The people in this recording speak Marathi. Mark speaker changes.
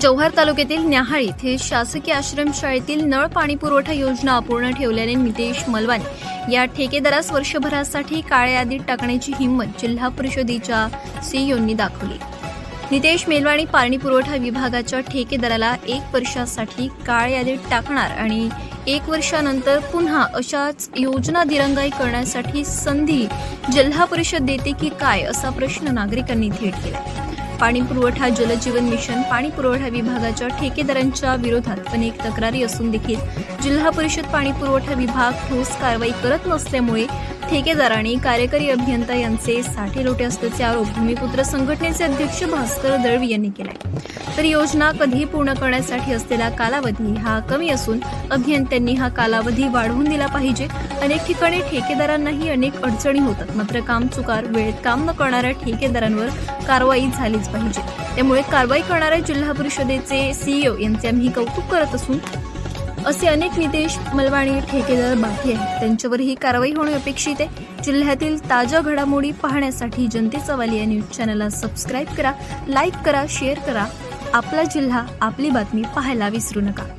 Speaker 1: जव्हार तालुक्यातील न्याहाळी येथे शासकीय आश्रमशाळेतील नळ पाणी पुरवठा योजना अपूर्ण ठेवल्याने नितेश मलवान या ठेकेदारास वर्षभरासाठी काळ्या यादीत टाकण्याची हिंमत जिल्हा परिषदेच्या सीईओंनी दाखवली. नितेश मेलवाणी पाणी पुरवठा विभागाच्या ठेकेदाराला एक वर्षासाठी काळ यादीत टाकणार आणि एक वर्षानंतर पुन्हा अशाच योजना दिरंगाई करण्यासाठी संधी जिल्हा परिषद देते की काय असा प्रश्न नागरिकांनी थेट केला. पाणी पुरवठा जलजीवन मिशन पाणी पुरवठा विभागाच्या ठेकेदारांच्या विरोधात अनेक तक्रारी असून देखील जिल्हा परिषद पाणी पुरवठा विभाग ठोस कारवाई करत नसल्यामुळे ठेकेदार आणि कार्यकारी अभियंता यांचे साठे लोटे असल्याचे आरोप भूमिपुत्र संघटनेचे अध्यक्ष भास्कर दळवी यांनी केलाय. तर योजना कधी पूर्ण करण्यासाठी असलेला कालावधी हा कमी असून अभियंत्यांनी हा कालावधी वाढवून दिला पाहिजे. अनेक ठिकाणी ठेकेदारांनाही अनेक अडचणी होतात. मात्र काम चुकार वेळेत काम न करणाऱ्या ठेकेदारांवर कारवाई झालीच पाहिजे. त्यामुळे कारवाई करणाऱ्या जिल्हा परिषदेचे सीईओ यांचे आम्ही कौतुक करत असून असे अनेक नितेश मलवाणी ठेकेदार बाकी आहेत. त्यांच्यावरही कारवाई होणे अपेक्षित आहे. जिल्ह्यातील ताज्या घडामोडी पाहण्यासाठी जनतेचा वाली या न्यूज चॅनलला सबस्क्राईब करा लाईक करा शेअर करा. आपला जिल्हा आपली बातमी पाहायला विसरू नका.